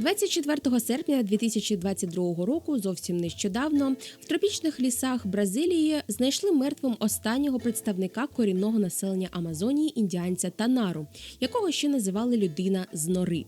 24 серпня 2022 року, зовсім нещодавно, в тропічних лісах Бразилії знайшли мертвим останнього представника корінного населення Амазонії індіанця Танару, якого ще називали людина з нори.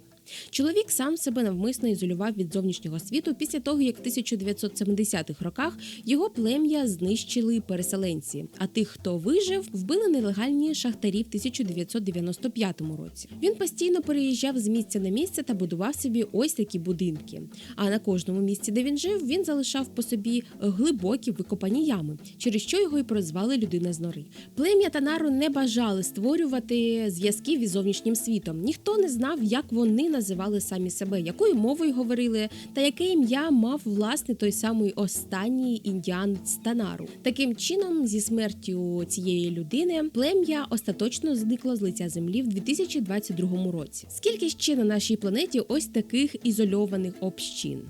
Чоловік сам себе навмисно ізолював від зовнішнього світу після того, як в 1970-х роках його плем'я знищили переселенці. А тих, хто вижив, вбили нелегальні шахтарі в 1995 році. Він постійно переїжджав з місця на місце та будував собі ось такі будинки. А на кожному місці, де він жив, він залишав по собі глибокі викопані ями, через що його і прозвали людина з нори. Плем'я Танару не бажали створювати зв'язків із зовнішнім світом. Ніхто не знав, як вони називали самі себе, якою мовою говорили, та яке ім'я мав власне той самий останній індіан Станару. Таким чином, зі смертю цієї людини, плем'я остаточно зникло з лиця землі в 2022 році. Скільки ще на нашій планеті ось таких ізольованих общин?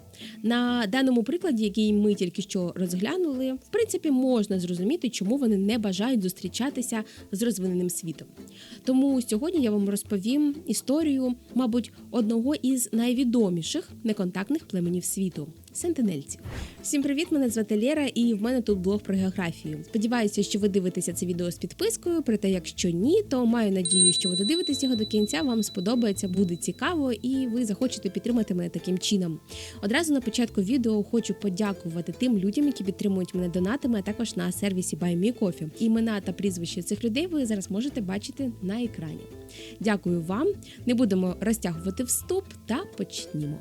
На даному прикладі, який ми тільки що розглянули, в принципі, можна зрозуміти, чому вони не бажають зустрічатися з розвиненим світом. Тому сьогодні я вам розповім історію, мабуть, одного із найвідоміших неконтактних племенів світу сентинельців. Всім привіт! Мене звати Лєра, і в мене тут блог про географію. Сподіваюся, що ви дивитеся це відео з підпискою. Проте, якщо ні, то маю надію, що ви додивитесь його до кінця. Вам сподобається, буде цікаво, і ви захочете підтримати мене таким чином. Одразу на початку відео хочу подякувати тим людям, які підтримують мене донатами, а також на сервісі BuyMeCoffee. Імена та прізвища цих людей ви зараз можете бачити на екрані. Дякую вам. Не будемо розтягувати вступ та почнімо.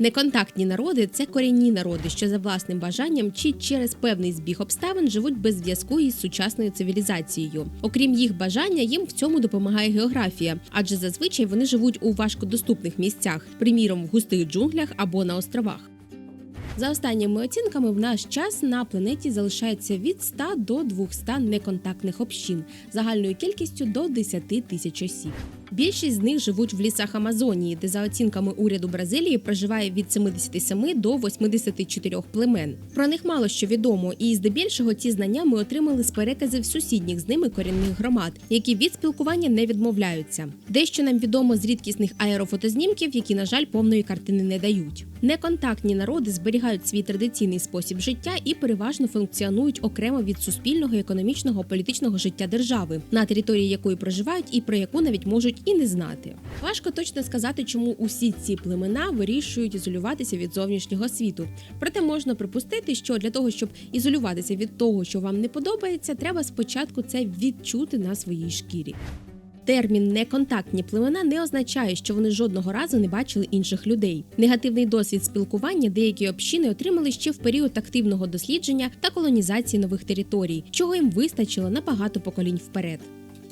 Неконтактні народи це корінні народи, що за власним бажанням чи через певний збіг обставин живуть без зв'язку із сучасною цивілізацією. Окрім їх бажання, їм в цьому допомагає географія, адже зазвичай вони живуть у важкодоступних місцях, приміром в густих джунглях або на островах. За останніми оцінками, в наш час на планеті залишається від 100 до 200 неконтактних общин загальною кількістю до 10 тисяч осіб. Більшість з них живуть в лісах Амазонії, де за оцінками уряду Бразилії проживає від 77 до 84 племен. Про них мало що відомо, і здебільшого ці знання ми отримали з переказів сусідніх з ними корінних громад, які від спілкування не відмовляються. Дещо нам відомо з рідкісних аерофотознімків, які, на жаль, повної картини не дають. Неконтактні народи зберігають свій традиційний спосіб життя і переважно функціонують окремо від суспільного, економічного, політичного життя держави, на території якої проживають і про яку навіть можуть і не знати. Важко точно сказати, чому усі ці племена вирішують ізолюватися від зовнішнього світу. Проте можна припустити, що для того, щоб ізолюватися від того, що вам не подобається, треба спочатку це відчути на своїй шкірі. Термін неконтактні племена не означає, що вони жодного разу не бачили інших людей. Негативний досвід спілкування деякі общини отримали ще в період активного дослідження та колонізації нових територій, чого їм вистачило на багато поколінь вперед.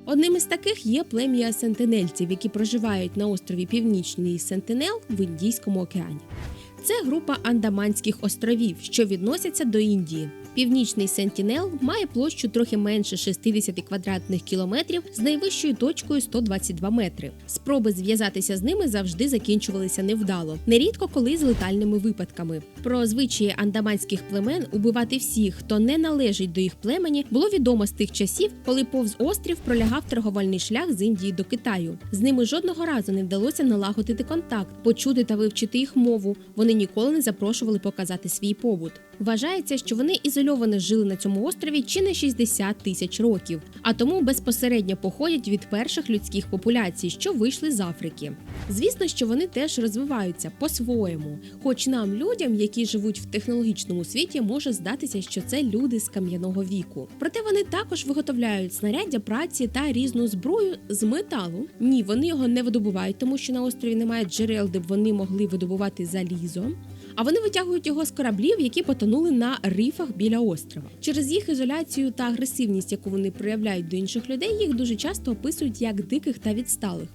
Одним із таких є плем'я сентинельців, які проживають на острові Північний Сентинел в Індійському океані. Це група Андаманських островів, що відносяться до Індії. Північний Сентінел має площу трохи менше 60 квадратних кілометрів з найвищою точкою 122 метри. Спроби зв'язатися з ними завжди закінчувалися невдало, нерідко коли з летальними випадками. Про звичаї андаманських племен убивати всіх, хто не належить до їх племені, було відомо з тих часів, коли повз острів пролягав торговельний шлях з Індії до Китаю. З ними жодного разу не вдалося налагодити контакт, почути та вивчити їх мову. Вони ніколи не запрошували показати свій побут. Вважається, що вони ізольовано жили на цьому острові чи не 60 тисяч років, а тому безпосередньо походять від перших людських популяцій, що вийшли з Африки. Звісно, що вони теж розвиваються по-своєму, хоч нам, людям, які живуть в технологічному світі, може здатися, що це люди з кам'яного віку. Проте вони також виготовляють знаряддя праці та різну зброю з металу. Ні, вони його не видобувають, тому що на острові немає джерел, де б вони могли видобувати залізо. А вони витягують його з кораблів, які потонули на рифах біля острова. Через їх ізоляцію та агресивність, яку вони проявляють до інших людей, їх дуже часто описують як диких та відсталих.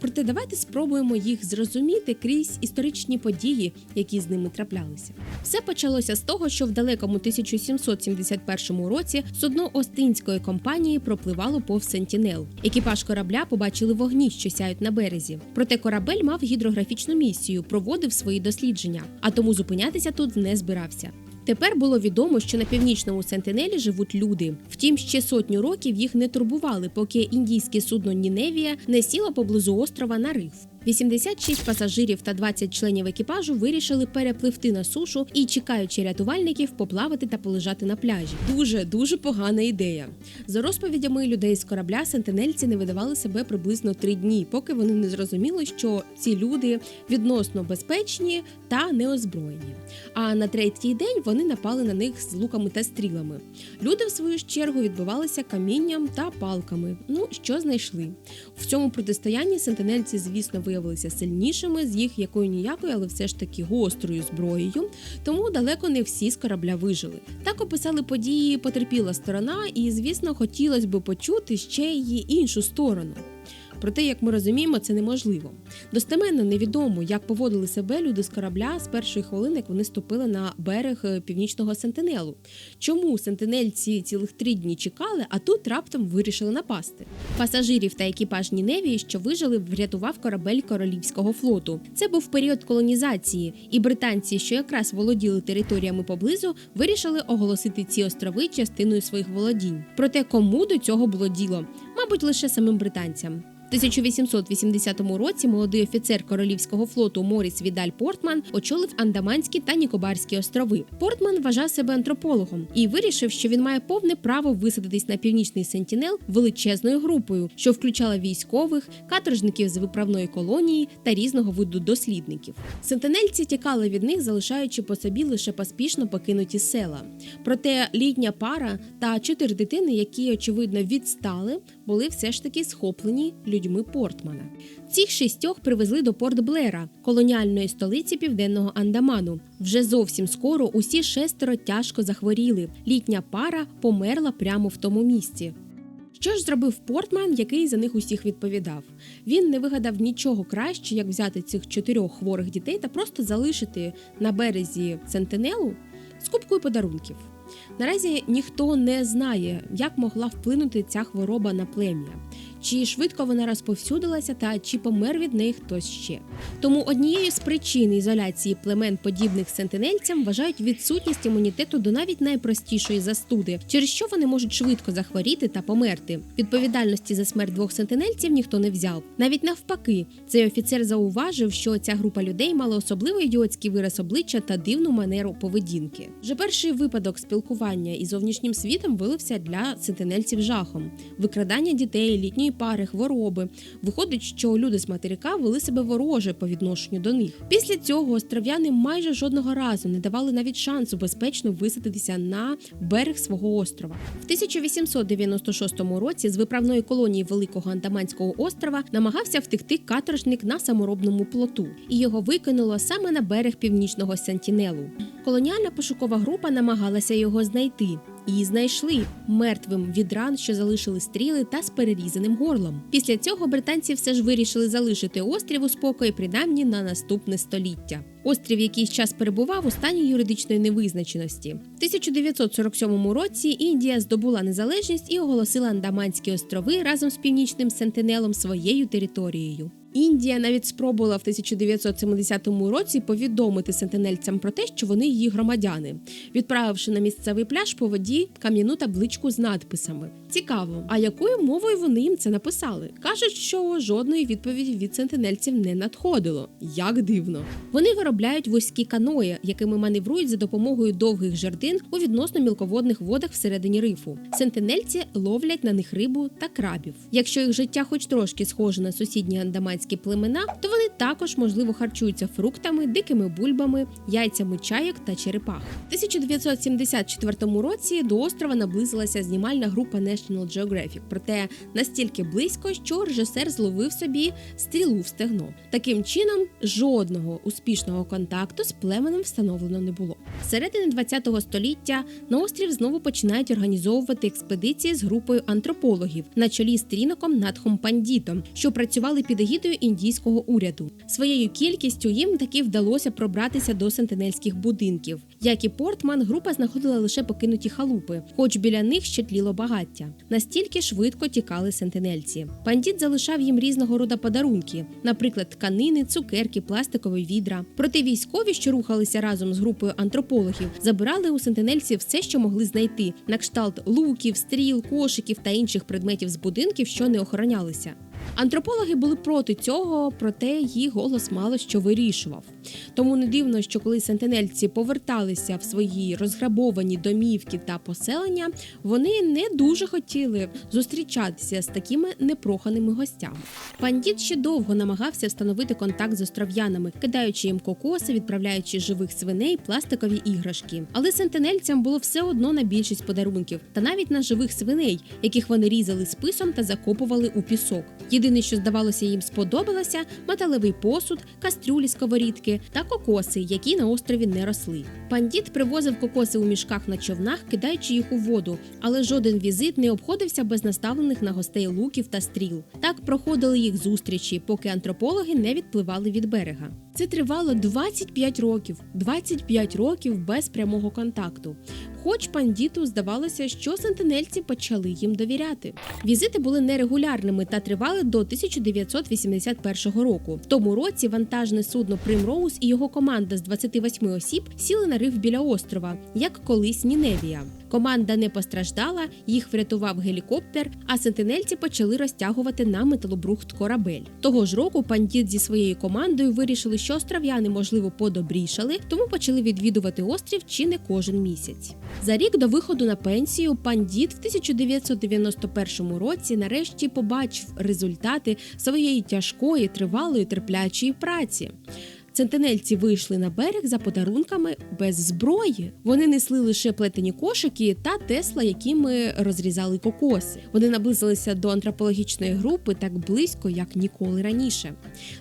Проте давайте спробуємо їх зрозуміти крізь історичні події, які з ними траплялися. Все почалося з того, що в далекому 1771 році судно Остинської компанії пропливало повз Сентінел. Екіпаж корабля побачили вогні, що сяють на березі. Проте корабель мав гідрографічну місію, проводив свої дослідження, а тому зупинятися тут не збирався. Тепер було відомо, що на північному Сентинелі живуть люди. Втім, ще сотню років їх не турбували, поки індійське судно Ніневія не сіло поблизу острова на риф. 86 пасажирів та 20 членів екіпажу вирішили перепливти на сушу і, чекаючи рятувальників, поплавати та полежати на пляжі. Дуже дуже погана ідея. За розповідями людей з корабля, сентинельці не видавали себе приблизно три дні, поки вони не зрозуміли, що ці люди відносно безпечні та неозброєні. А на третій день вони напали на них з луками та стрілами. Люди, в свою чергу, відбивалися камінням та палками. Ну що знайшли в цьому протистоянні сентинельці, звісно, виявилися сильнішими з їх якою ніякою, але все ж таки гострою зброєю. Тому далеко не всі з корабля вижили. Так описали події потерпіла сторона, і звісно, хотілося б почути ще її іншу сторону. Проте, як ми розуміємо, це неможливо. Достеменно невідомо, як поводили себе люди з корабля з першої хвилини, як вони ступили на берег е, північного сентинелу. Чому сентинельці цілих три дні чекали, а тут раптом вирішили напасти? Пасажирів та екіпаж Ніневії, що вижили, врятував корабель королівського флоту. Це був період колонізації, і британці, що якраз володіли територіями поблизу, вирішили оголосити ці острови частиною своїх володінь. Проте кому до цього було діло? Мабуть, лише самим британцям. В 1880 році молодий офіцер королівського флоту Моріс Відаль Портман очолив Андаманські та Нікобарські острови. Портман вважав себе антропологом і вирішив, що він має повне право висадитись на північний сентінел величезною групою, що включала військових, каторжників з виправної колонії та різного виду дослідників. Сентинельці тікали від них, залишаючи по собі лише поспішно покинуті села. Проте літня пара та чотири дитини, які очевидно відстали, були все ж таки схоплені людьми Портмана. Цих шістьох привезли до Порт Блера, колоніальної столиці південного Андаману. Вже зовсім скоро усі шестеро тяжко захворіли. Літня пара померла прямо в тому місці. Що ж зробив Портман, який за них усіх відповідав? Він не вигадав нічого краще, як взяти цих чотирьох хворих дітей та просто залишити на березі Сентинелу з купкою подарунків. Наразі ніхто не знає, як могла вплинути ця хвороба на плем'я, чи швидко вона розповсюдилася та чи помер від неї хтось ще. Тому однією з причин ізоляції племен, подібних сентинельцям, вважають відсутність імунітету до навіть найпростішої застуди, через що вони можуть швидко захворіти та померти. Відповідальності за смерть двох сентинельців ніхто не взяв. Навіть навпаки, цей офіцер зауважив, що ця група людей мала особливий ідіотський вираз обличчя та дивну манеру поведінки. Вже перший випадок спілкування із зовнішнім світом вилився для сентинельців жахом: викрадання дітей, літньої пари, хвороби. Виходить, що люди з материка вели себе вороже по відношенню до них. Після цього остров'яни майже жодного разу не давали навіть шансу безпечно висадитися на берег свого острова. В 1896 році з виправної колонії Великого Андаманського острова намагався втекти каторжник на саморобному плоту, і його викинуло саме на берег північного Сентінелу. Колоніальна пошукова група намагалася його знайти. І знайшли мертвим від ран, що залишили стріли та з перерізаним горлом. Після цього британці все ж вирішили залишити острів у спокої, принаймні на наступне століття. Острів якийсь час перебував у стані юридичної невизначеності. В 1947 році Індія здобула незалежність і оголосила Андаманські острови разом з північним Сентинелом своєю територією. Індія навіть спробувала в 1970 році повідомити сентинельцям про те, що вони її громадяни, відправивши на місцевий пляж по воді кам'яну табличку з надписами. Цікаво, а якою мовою вони їм це написали? Кажуть, що жодної відповіді від сентинельців не надходило. Як дивно. Вони виробляють вузькі каної, якими маневрують за допомогою довгих жердин у відносно мілководних водах всередині рифу. Сентинельці ловлять на них рибу та крабів. Якщо їх життя, хоч трошки схоже на сусідні андаманські племена, то вони також можливо харчуються фруктами, дикими бульбами, яйцями чайок та черепах. В 1974 році до острова наблизилася знімальна група National Geographic, проте настільки близько, що режисер зловив собі стрілу в стегно. Таким чином, жодного успішного контакту з племенем встановлено не було. Середини ХХ століття на острів знову починають організовувати експедиції з групою антропологів на чолі з тріноком Надхом Пандітом, що працювали під егідою індійського уряду. Своєю кількістю їм таки вдалося пробратися до сентинельських будинків. Як і Портман, група знаходила лише покинуті халупи, хоч біля них ще тліло багаття. Настільки швидко тікали сентинельці. Пандіт залишав їм різного роду подарунки, наприклад, тканини, цукерки, пластикові відра. Проте військові, що рухалися разом з групою антропологів, забирали у сентинельців все, що могли знайти: на кшталт луків, стріл, кошиків та інших предметів з будинків, що не охоронялися. Антропологи були проти цього, проте їх голос мало що вирішував. Тому не дивно, що коли сентинельці поверталися в свої розграбовані домівки та поселення, вони не дуже хотіли зустрічатися з такими непроханими гостями. Пандіт ще довго намагався встановити контакт з остров'янами, кидаючи їм кокоси, відправляючи живих свиней, пластикові іграшки. Але сентинельцям було все одно на більшість подарунків, та навіть на живих свиней, яких вони різали списом та закопували у пісок. Єдине, що здавалося їм сподобалося, металевий посуд, кастрюлі, сковорідки та кокоси, які на острові не росли. Пандіт привозив кокоси у мішках на човнах, кидаючи їх у воду, але жоден візит не обходився без наставлених на гостей луків та стріл. Так проходили їх зустрічі, поки антропологи не відпливали від берега. Це тривало 25 років, 25 років без прямого контакту. Хоч пандіту здавалося, що сентинельці почали їм довіряти. Візити були нерегулярними та тривали до 1981 року. В тому році вантажне судно Примроуз і його команда з 28 осіб сіли на риф біля острова, як колись Ніневія. Команда не постраждала, їх врятував гелікоптер, а сентинельці почали розтягувати на металобрухт корабель. Того ж року пандіт зі своєю командою вирішили, що остров'яни, можливо, подобрішали, тому почали відвідувати острів чи не кожен місяць. За рік до виходу на пенсію пандіт в 1991 році нарешті побачив результати своєї тяжкої, тривалої, терплячої праці. Сентинельці вийшли на берег за подарунками без зброї. Вони несли лише плетені кошики та тесла, якими розрізали кокоси. Вони наблизилися до антропологічної групи так близько, як ніколи раніше.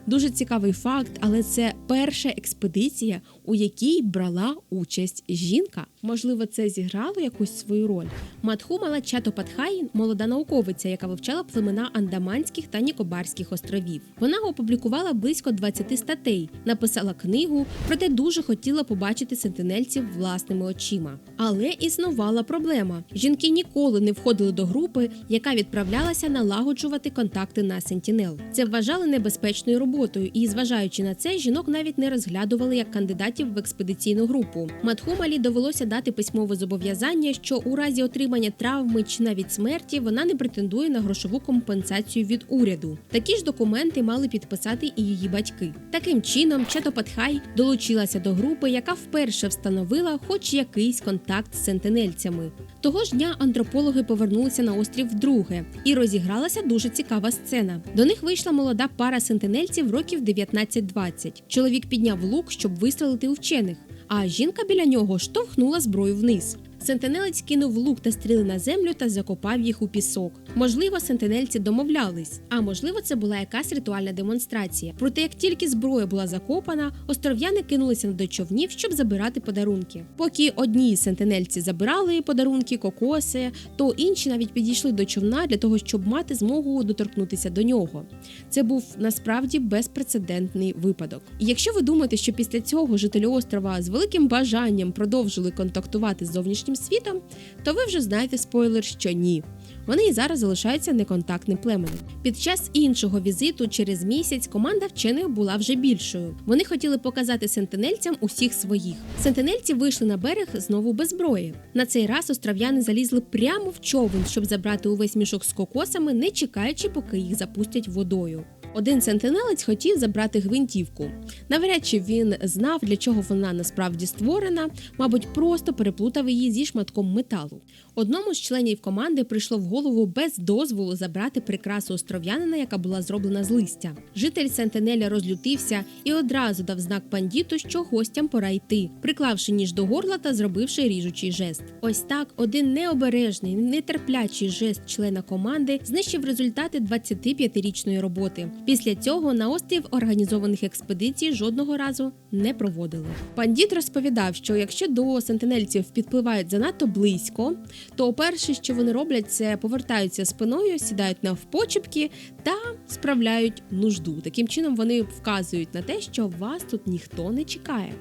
Дуже цікавий факт, але це перша експедиція, у якій брала участь жінка. Можливо, це зіграло якусь свою роль. Матхумала Чатопатхай – молода науковиця, яка вивчала племена Андаманських та Нікобарських островів. Вона опублікувала близько 20 статей, написала книгу, проте дуже хотіла побачити сентинельців власними очима. Але існувала проблема: жінки ніколи не входили до групи, яка відправлялася налагоджувати контакти на сентінел. Це вважали небезпечною роботою, і, зважаючи на це, жінок навіть не розглядували як кандидатів в експедиційну групу. Матхумалі довелося дати письмове зобов'язання, що у разі отримання травми чи навіть смерті вона не претендує на грошову компенсацію від уряду. Такі ж документи мали підписати і її батьки. Таким чином, Четопатхай долучилася до групи, яка вперше встановила хоч якийсь контакт з сентинельцями. Того ж дня антропологи повернулися на острів вдруге, і розігралася дуже цікава сцена. До них вийшла молода пара сентинельців років 19-20. Чоловік підняв лук, щоб вистрелити у вчених, а жінка біля нього штовхнула зброю вниз. Сентинелець кинув лук та стріли на землю та закопав їх у пісок. Можливо, сентинельці домовлялись, а можливо, це була якась ритуальна демонстрація. Проте, як тільки зброя була закопана, остров'яни кинулися до човнів, щоб забирати подарунки. Поки одні сентинельці забирали подарунки, кокоси, то інші навіть підійшли до човна для того, щоб мати змогу доторкнутися до нього. Це був насправді безпрецедентний випадок. Якщо ви думаєте, що після цього жителі острова з великим бажанням продовжили контактувати з зовнішнім світом, то ви вже знаєте спойлер, що ні. Вони і зараз залишаються неконтактним племенем. Під час іншого візиту через місяць команда вчених була вже більшою. Вони хотіли показати сентинельцям усіх своїх. Сентинельці вийшли на берег знову без зброї. На цей раз остров'яни залізли прямо в човен, щоб забрати увесь мішок з кокосами, не чекаючи, поки їх запустять водою. Один сентинелець хотів забрати гвинтівку. Навряд чи він знав, для чого вона насправді створена, мабуть, просто переплутав її зі шматком металу. Одному з членів команди прийшло в голову без дозволу забрати прикрасу остров'янина, яка була зроблена з листя. Житель Сентинеля розлютився і одразу дав знак пандіту, що гостям пора йти, приклавши ніж до горла та зробивши ріжучий жест. Ось так один необережний, нетерплячий жест члена команди знищив результати 25-річної роботи. Після цього на острів організованих експедицій жодного разу не проводили. Пандіт розповідав, що якщо до сентинельців підпливають занадто близько, то перше, що вони роблять, це повертаються спиною, сідають навпочепки та справляють нужду. Таким чином вони вказують на те, що вас тут ніхто не чекає.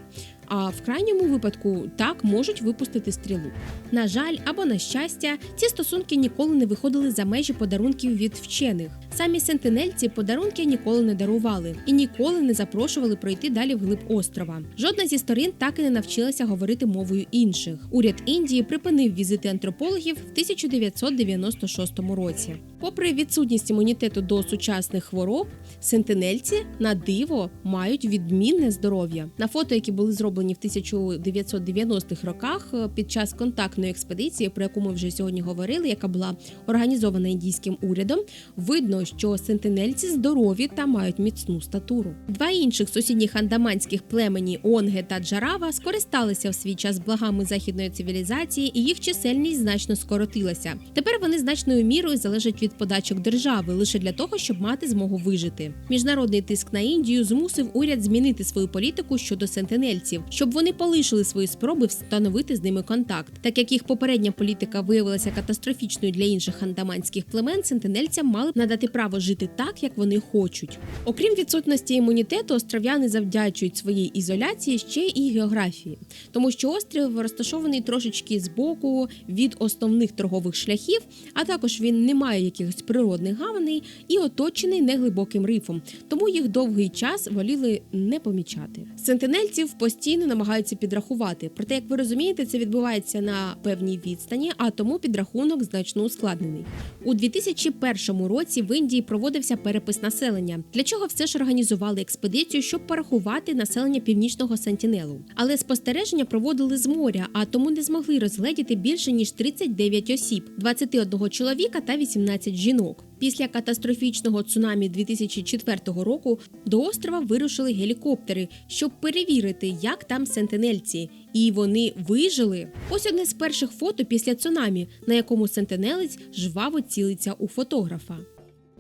А в крайньому випадку так можуть випустити стрілу. На жаль, або на щастя, ці стосунки ніколи не виходили за межі подарунків від вчених. Самі сентинельці подарунки ніколи не дарували і ніколи не запрошували пройти далі вглиб острова. Жодна зі сторін так і не навчилася говорити мовою інших. Уряд Індії припинив візити антропологів в 1996 році. Попри відсутність імунітету до сучасних хвороб, сентинельці на диво мають відмінне здоров'я. На фото, які були зроблені в 1990-х роках е, під час контактної експедиції, про яку ми вже сьогодні говорили, яка була організована індійським урядом, видно, що сентинельці здорові та мають міцну статуру. Два інших сусідніх андаманських племені Онге та Джарава скористалися в свій час благами західної цивілізації, і їх чисельність значно скоротилася. Тепер вони значною мірою залежать від подачок держави лише для того, щоб мати змогу вижити. Міжнародний тиск на Індію змусив уряд змінити свою політику щодо сентинельців, щоб вони полишили свої спроби встановити з ними контакт. Так як їх попередня політика виявилася катастрофічною для інших андаманських племен, сентинельцям мали б надати право жити так, як вони хочуть. Окрім відсутності імунітету, остров'яни завдячують своїй ізоляції ще і географії, тому що острів розташований трошечки збоку від основних торгових шляхів, а також він не має якихось природних гаваней і оточений неглибоким рифом, тому їх довгий час воліли не помічати. Сентинельців постійно намагаються підрахувати, проте, як ви розумієте, це відбувається на певній відстані, а тому підрахунок значно ускладнений. У 2001 році в Індії проводився перепис населення, для чого все ж організували експедицію, щоб порахувати населення північного Сентінелу. Але спостереження проводили з моря, а тому не змогли розгледіти більше ніж 39 осіб, 21 чоловіка та 18 жінок. Після катастрофічного цунамі 2004 року до острова вирушили гелікоптери, щоб перевірити, як там сентинельці, і вони вижили. Ось одне з перших фото після цунамі, на якому сентинелець жваво цілиться у фотографа.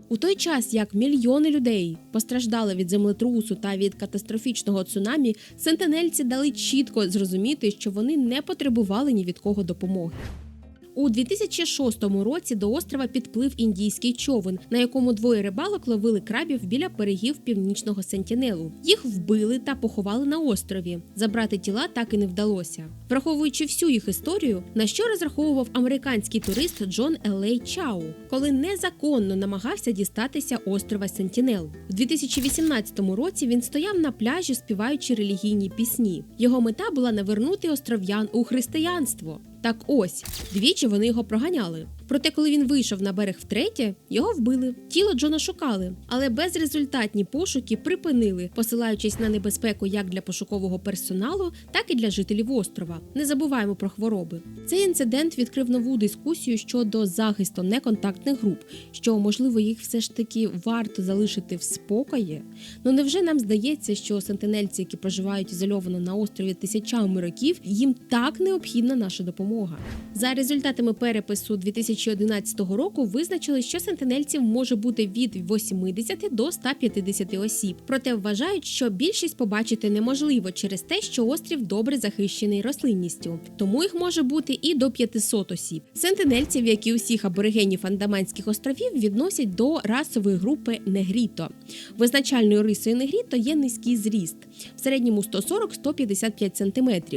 У той час, як мільйони людей постраждали від землетрусу та від катастрофічного цунамі, сентинельці дали чітко зрозуміти, що вони не потребували ні від кого допомоги. У 2006 році до острова підплив індійський човен, на якому двоє рибалок ловили крабів біля берегів північного Сентінелу. Їх вбили та поховали на острові. Забрати тіла так і не вдалося. Враховуючи всю їх історію, на що розраховував американський турист Джон Елей Чау, коли незаконно намагався дістатися острова Сентінел. В 2018 році він стояв на пляжі, співаючи релігійні пісні. Його мета була навернути остров'ян у християнство. Так ось двічі вони його проганяли. Проте, коли він вийшов на берег втретє, його вбили. Тіло Джона шукали, але безрезультатні пошуки припинили, посилаючись на небезпеку як для пошукового персоналу, так і для жителів острова. Не забуваємо про хвороби. Цей інцидент відкрив нову дискусію щодо захисту неконтактних груп, що можливо їх все ж таки варто залишити в спокої. Ну невже нам здається, що сентинельці, які проживають ізольовано на острові тисячами років, їм так необхідна наша допомога? За результатами перепису 2000 2011 року визначили, що сентинельців може бути від 80 до 150 осіб. Проте вважають, що більшість побачити неможливо через те, що острів добре захищений рослинністю, тому їх може бути і до 500 осіб. Сентинельців, як і усіх аборигенів Андаманських островів, відносять до расової групи негріто. Визначальною рисою негріто є низький зріст, в середньому 140-155 см,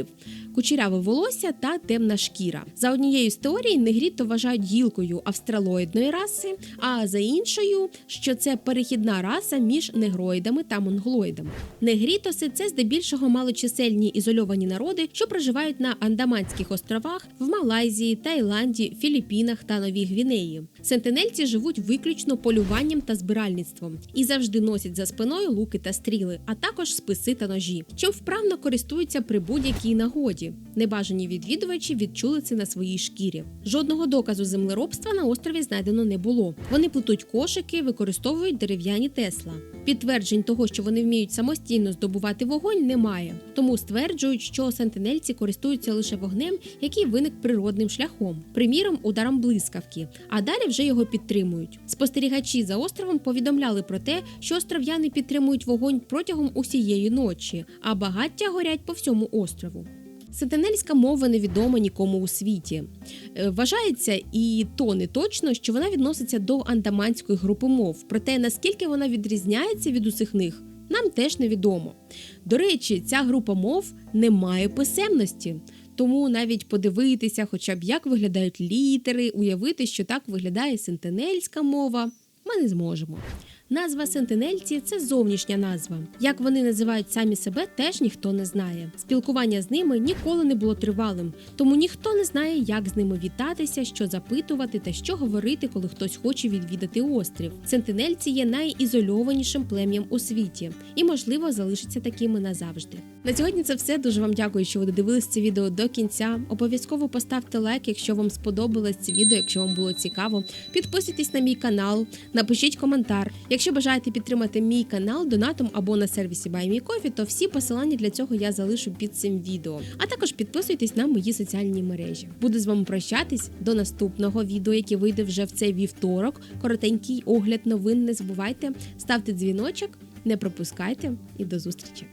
кучеряве волосся та темна шкіра. За однією з теорій, негріто вважають гілкою австралоїдної раси, а за іншою, що це перехідна раса між негроїдами та монголоїдами. Негрітоси це здебільшого малочисельні ізольовані народи, що проживають на Андаманських островах, в Малайзії, Таїланді, Філіппінах та Новій Гвінеї. Сентинельці живуть виключно полюванням та збиральництвом і завжди носять за спиною луки та стріли, а також списи та ножі, чим вправно користуються при будь-якій нагоді. Небажані відвідувачі відчули це на своїй шкірі. Жодного доказу землеробства на острові знайдено не було. Вони плетуть кошики, використовують дерев'яні тесла. Підтверджень того, що вони вміють самостійно здобувати вогонь, немає. Тому стверджують, що сентинельці користуються лише вогнем, який виник природним шляхом, приміром, ударом блискавки, а далі вже його підтримують. Спостерігачі за островом повідомляли про те, що остров'яни підтримують вогонь протягом усієї ночі, а багаття горять по всьому острову. Сентинельська мова невідома нікому у світі. Е, Вважається і то не точно, що вона відноситься до андаманської групи мов. Проте наскільки вона відрізняється від усіх них, нам теж невідомо. До речі, ця група мов не має писемності. Тому навіть подивитися, хоча б як виглядають літери, уявити, що так виглядає сентинельська мова, ми не зможемо. Назва сентинельці це зовнішня назва. Як вони називають самі себе, теж ніхто не знає. Спілкування з ними ніколи не було тривалим, тому ніхто не знає, як з ними вітатися, що запитувати та що говорити, коли хтось хоче відвідати острів. Сентинельці є найізольованішим плем'ям у світі і, можливо, залишаться такими назавжди. На сьогодні це все. Дуже вам дякую, що ви додивились це відео до кінця. Обов'язково поставте лайк, якщо вам сподобалось це відео, якщо вам було цікаво. Підписуйтесь на мій канал, напишіть коментар. Якщо бажаєте підтримати мій канал донатом або на сервісі BuyMeCoffee, то всі посилання для цього я залишу під цим відео. А також підписуйтесь на мої соціальні мережі. Буду з вами прощатись до наступного відео, яке вийде вже в цей вівторок. Коротенький огляд новин. Не забувайте, ставте дзвіночок, не пропускайте і до зустрічі.